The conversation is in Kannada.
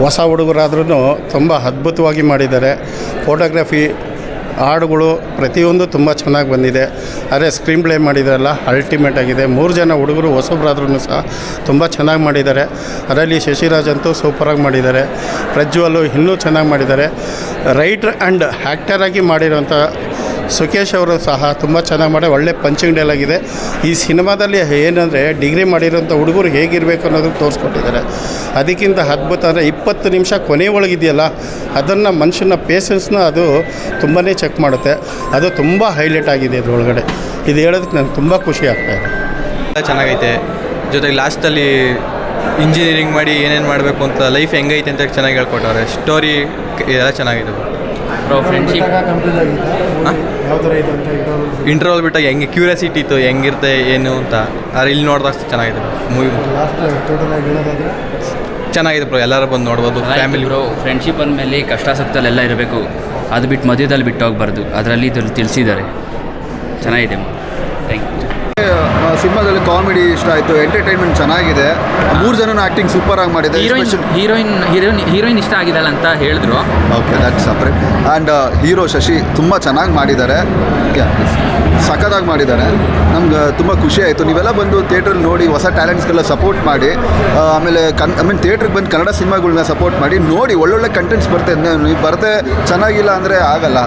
ಹೊಸ ಹುಡುಗರಾದ್ರೂ ತುಂಬ ಅದ್ಭುತವಾಗಿ ಮಾಡಿದ್ದಾರೆ. ಫೋಟೋಗ್ರಫಿ ಹಾಡುಗಳು ಪ್ರತಿಯೊಂದು ತುಂಬ ಚೆನ್ನಾಗಿ ಬಂದಿದೆ. ಅದೇ ಸ್ಕ್ರೀನ್ ಪ್ಲೇ ಮಾಡಿದ್ರಲ್ಲ ಅಲ್ಟಿಮೇಟ್ ಆಗಿದೆ. ಮೂರು ಜನ ಹುಡುಗರು ಹೊಸಬ್ರಾದ್ರೂ ಸಹ ತುಂಬ ಚೆನ್ನಾಗಿ ಮಾಡಿದ್ದಾರೆ. ಅದರಲ್ಲಿ ಶಶಿರಾಜ್ ಅಂತೂ ಸೂಪರಾಗಿ ಮಾಡಿದ್ದಾರೆ. ಪ್ರಜ್ವಲ್ಲು ಇನ್ನೂ ಚೆನ್ನಾಗಿ ಮಾಡಿದ್ದಾರೆ. ರೈಟ್ರ್ ಆ್ಯಂಡ್ ಆ್ಯಕ್ಟರಾಗಿ ಮಾಡಿರೋಂಥ ಸುಖೇಶ್ ಅವರು ಸಹ ತುಂಬ ಚೆನ್ನಾಗಿ ಮಾಡಿ ಒಳ್ಳೆ ಪಂಚಿಂಗ್ ಡೈಲಾಗ್ ಇದೆ ಈ ಸಿನಿಮಾದಲ್ಲಿ ಏನಂದರೆ ಡಿಗ್ರಿ ಮಾಡಿರೋಂಥ ಹುಡುಗರು ಹೇಗಿರಬೇಕು ಅನ್ನೋದು ತೋರಿಸ್ಕೊಟ್ಟಿದ್ದಾರೆ. ಅದಕ್ಕಿಂತ ಅದ್ಭುತ ಅಂದರೆ ಇಪ್ಪತ್ತು ನಿಮಿಷ ಕೊನೆ ಒಳಗಿದೆಯಲ್ಲ ಅದನ್ನು ಮನುಷ್ಯನ ಪೇಷನ್ಸ್ನ ಅದು ತುಂಬಾ ಚೆಕ್ ಮಾಡುತ್ತೆ. ಅದು ತುಂಬ ಹೈಲೈಟ್ ಆಗಿದೆ ಇದರೊಳಗಡೆ. ಇದು ಹೇಳೋದಕ್ಕೆ ನಂಗೆ ತುಂಬ ಖುಷಿ ಆಗ್ತಾಯಿದೆ ಎಲ್ಲ ಚೆನ್ನಾಗೈತೆ. ಜೊತೆಗೆ ಲಾಸ್ಟಲ್ಲಿ ಇಂಜಿನಿಯರಿಂಗ್ ಮಾಡಿ ಏನೇನು ಮಾಡಬೇಕು ಅಂತ ಲೈಫ್ ಹೆಂಗೈತೆ ಅಂತ ಚೆನ್ನಾಗಿ ಹೇಳ್ಕೊಟ್ಟವ್ರೆ. ಸ್ಟೋರಿ ಎಲ್ಲ ಚೆನ್ನಾಗಿದೆ. ಇಂಟರ್ವಲ್ ಬಿಟ್ಟಾಗ ಹೆಂಗೆ? ಕ್ಯೂರಿಯಾಸಿಟಿ ಇತ್ತು ಹೆಂಗಿರುತ್ತೆ ಏನು ಅಂತ. ಆದ್ರೆ ಇಲ್ಲಿ ನೋಡಿದಾಗ ಚೆನ್ನಾಗಿದೆ ಮೂವಿ ಚೆನ್ನಾಗಿದೆ ಬ್ರೋ ಎಲ್ಲರೂ ಬಂದು ನೋಡ್ಬೋದು ಫ್ಯಾಮಿಲಿ ಬ್ರೋ ಫ್ರೆಂಡ್ಶಿಪ್ ಅಂದಮೇಲೆ ಕಷ್ಟ ಸುಖದಲ್ಲೆಲ್ಲ ಇರಬೇಕು. ಅದು ಬಿಟ್ಟು ಮಧ್ಯದಲ್ಲಿ ಬಿಟ್ಟು ಹೋಗ್ಬಾರ್ದು. ಅದರಲ್ಲಿ ಇದ್ರಲ್ಲಿ ತಿಳಿಸಿದ್ದಾರೆ. ಚೆನ್ನಾಗಿದೆ ಥ್ಯಾಂಕ್ ಯು ಸಿನಿಮಾದಲ್ಲಿ ಕಾಮಿಡಿ ಇಷ್ಟ ಆಯಿತು ಎಂಟರ್ಟೈನ್ಮೆಂಟ್ ಚೆನ್ನಾಗಿದೆ. ಮೂರು ಜನನ ಆ್ಯಕ್ಟಿಂಗ್ ಸೂಪರ್ ಆಗಿ ಮಾಡಿದೆ. ಹೀರೋಯಿನ್ ಹೀರೋಯಿನ್ ಹೀರೋಯಿನ್ ಹೀರೋಯಿನ್ ಇಷ್ಟ ಆಗಿದಲ್ಲ ಅಂತ ಹೇಳಿದ್ರು. Okay that separate and hero Shashi ತುಂಬ ಚೆನ್ನಾಗಿ ಮಾಡಿದ್ದಾರೆ. ಸಖತ್ತಾಗಿ ಮಾಡಿದ್ದಾರೆ. ನಮ್ಗೆ ತುಂಬ ಖುಷಿ ಆಯಿತು. ನೀವೆಲ್ಲ ಬಂದು ಥಿಯೇಟ್ರಲ್ಲಿ ನೋಡಿ ಹೊಸ ಟ್ಯಾಲೆಂಟ್ಸ್ಗೆಲ್ಲ ಸಪೋರ್ಟ್ ಮಾಡಿ ಆಮೇಲೆ ಕನ್ ಐ ಮೀನ್ ಥಿಯೇಟ್ರಿಗೆ ಬಂದು ಕನ್ನಡ ಸಿನಿಮಾಗಳನ್ನ ಸಪೋರ್ಟ್ ಮಾಡಿ ನೋಡಿ ಒಳ್ಳೊಳ್ಳೆ ಕಂಟೆಂಟ್ಸ್ ಬರ್ತದೆ ನೀವು ಬರದೆ ಚೆನ್ನಾಗಿಲ್ಲ ಅಂದರೆ ಆಗಲ್ಲ.